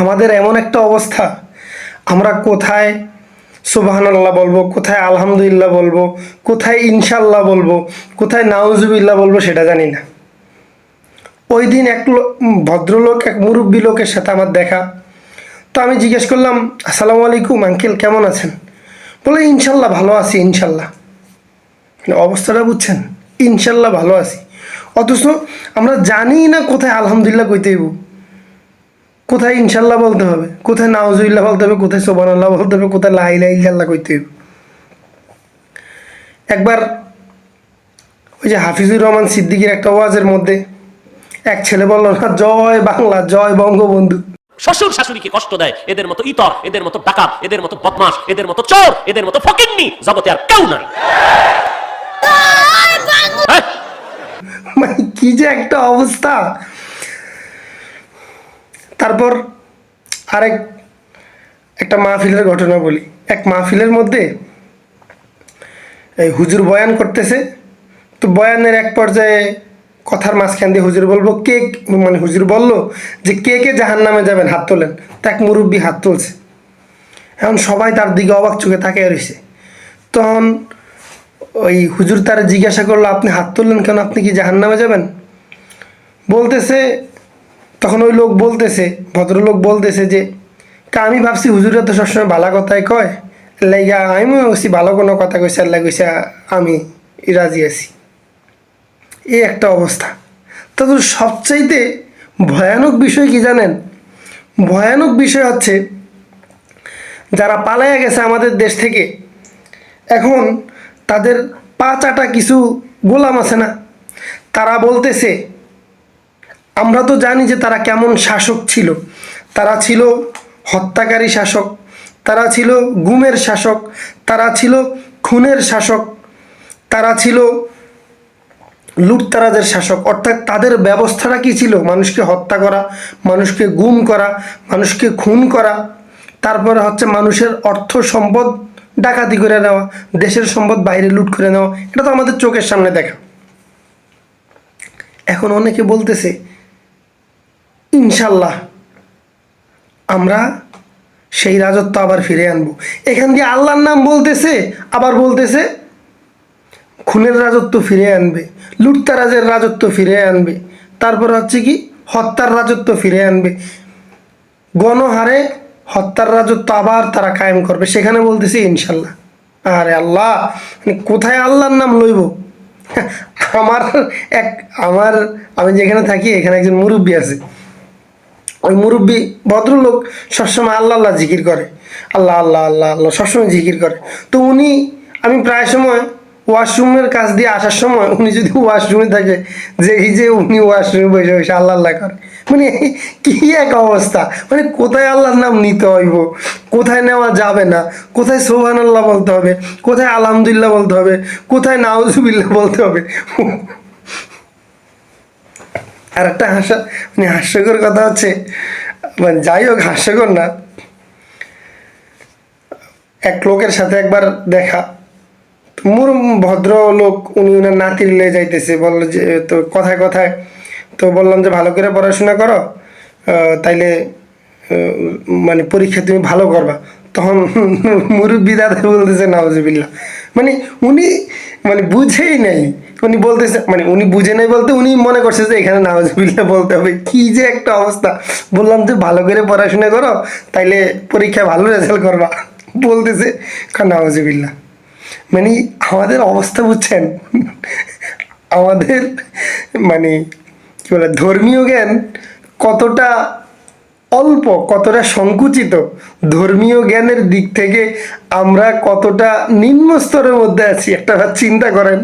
আমাদের এমন একটা অবস্থা। আমরা কোথায় সুবাহান আল্লাহ বলব, কোথায় আলহামদুলিল্লাহ বলব, কোথায় ইনশাল্লাহ বলব, কোথায় নাউজুবিল্লাহ বলব সেটা জানি না। ওই দিন এক ভদ্রলোক, এক মুরব্বী লোকের সাথে আমার দেখা। তো আমি জিজ্ঞেস করলাম, আসসালামু আলাইকুম আঙ্কেল, কেমন আছেন? বলে ইনশাল্লাহ ভালো আছি ইনশাল্লাহ মানে অবস্থাটা বুঝছেন? ইনশাল্লাহ ভালো আছি। অথচ আমরা জানি না কোথায় আলহামদুলিল্লাহ কইতে হইব। কোথায় ইনশাল্লাহ বলতে হবে? কোথায় নাওজুল্লাহ বলতে হবে? কোথায় সোবানাল্লাহ বলতে হবে? কোথায় লাইলা ইল্লাল্লাহ কইতে হবে? একবার ওই যে হাফিজুর রহমান সিদ্দিকির একটা ওয়াজের মধ্যে এক ছেলে বলল না জয় বাংলা জয় বঙ্গবন্ধু। শ্বশুর শাশুড়িকে কষ্ট দেয় এদের মতো ইতর এদের মতো ডাকাত এদের মতো বদমাস এদের মতো চোর এদের মতো ফকিন্নি জগতে আর কেউ নাই। হ্যাঁ? মানে কি যে একটা অবস্থা! তারপর আরেক একটা মাহফিলের ঘটনা বলি। এক মাহফিলের মধ্যে এই হুজুর বয়ান করতেছে। তো বয়ানের এক পর্যায়ে কথার মাঝখান দিয়ে হুজুর বলব, কে মানে হুজুর বলল যে, কে কে জাহান নামে যাবেন? হাত তোলেন। তো এক মুরব্বী হাত তুলছে। এখন সবাই তার দিকে অবাক চোখে তাকিয়ে রয়েছে। তখন ওই হুজুর তারা জিজ্ঞাসা করল, আপনি হাত তুললেন কেন? আপনি কি জাহান নামে যাবেন? বলতেছে তখন ওই লোক বলতেছে, ভদ্রলোক বলতেছে যে, তা আমি ভাবছি হুজুরা তো সবসময় ভালো কথাই কয়। লাইগা আমি ওসি ভালো কোনো কথা কইছে, আল্লাহ আমি রাজি আছি। এই একটা অবস্থা। তো সবচাইতে ভয়ানক বিষয় কি জানেন? ভয়ানক বিষয় হচ্ছে, যারা পালাইয়া গেছে আমাদের দেশ থেকে, এখন তাদের পা চাটা কিছু গোলাম আছে না? তারা বলতেছে আমরা তো জানি যে তারা কেমন শাসক ছিল। তারা ছিল হত্যাকারী শাসক, তারা ছিল গুমের শাসক, তারা ছিল খুনের শাসক, তারা ছিল লুটতারাজের শাসক। অর্থাৎ তাদের ব্যবস্থাটা কি ছিল? মানুষকে হত্যা করা, মানুষকে গুম করা, মানুষকে খুন করা, তারপরে হচ্ছে মানুষের অর্থ সম্পদ ডাকাতি করে নেওয়া, দেশের সম্পদ বাইরে লুট করে নেওয়া, এটা তো আমাদের চোখের সামনে দেখা। এখন অনেকে বলতেছে ইনশাল্লাহ। আমরা সেই রাজত্ব আবার ফিরে আনব। এখান দিয়ে আল্লাহর নাম বলতেছে, আবার বলতেছে, খুনের রাজত্ব ফিরে আনবে, লুটতারাজের রাজত্ব ফিরে আনবে, তারপর হচ্ছে কি, হত্যার রাজত্ব ফিরে আনবে। গণহারে হত্যার রাজত্ব আবার তারা কায়েম করবে, সেখানে বলতেছে ইনশাল্লাহ। আরে আল্লাহ মানে কোথায় আল্লাহর নাম লইব? আমার এক, আমার, আমি যেখানে থাকি, এখানে একজন মুরব্বী আছে। ওই মুরব্বী ভদ্রলোক সবসময় আল্লাহ আল্লাহ জিকির করে। আল্লাহ আল্লাহ আল্লাহ আল্লাহ সবসময় জিকির করে। তো উনি, আমি প্রায় সময় ওয়াশরুমের কাছ দিয়ে আসার সময় উনি যদি ওয়াশরুমে থাকে যে এই যে উনি ওয়াশরুমে বসে বসে আল্লাহ আল্লাহ করে। মানে কি এক অবস্থা। মানে কোথায় আল্লাহর নাম নিতে হইব? কোথায় নেওয়া যাবে না? কোথায় সোহান আল্লাহ বলতে হবে? কোথায় আলহামদুলিল্লাহ বলতে হবে? কোথায় নাউজুবিল্লাহ বলতে হবে? আর একটা হাসা মানে হাস্যকর কথা হচ্ছে মানে যাই হোক হাস্যকর না। এক লোকের সাথে একবার দেখা। মুর ভদ্র লোক উনি উনার নাতির লে যাইতেছে, বলল যে, তো কথায় কথায়, তো বললাম যে, ভালো করে পড়াশোনা করো তাইলে মানে পরীক্ষা তুমি ভালো করবা। তখন মুরব্বী দাদা বলতেছে নাওজবিল্লা মানে উনি মানে বুঝেই নেই। উনি বলতেছে মানে উনি বুঝে নাই বলতে উনি মনে করছে যে এখানে নাওজবিল্লা বলতে হবে। কি যে একটা অবস্থা। বললাম যে ভালো করে পড়াশোনা করো, তাইলে পরীক্ষায় ভালো রেজাল্ট করবা। বলতেছে নাওজবিল্লা মানে আমাদের অবস্থা বুঝছেন? আমাদের মানে কি বলে, ধর্মীয় জ্ঞান কতটা অল্প, কতটা সংকুচিত? ধর্মীয় জ্ঞানের দিক থেকে আমরা কতটা নিম্ন স্তরের মধ্যে আছি, একটা চিন্তা করেন।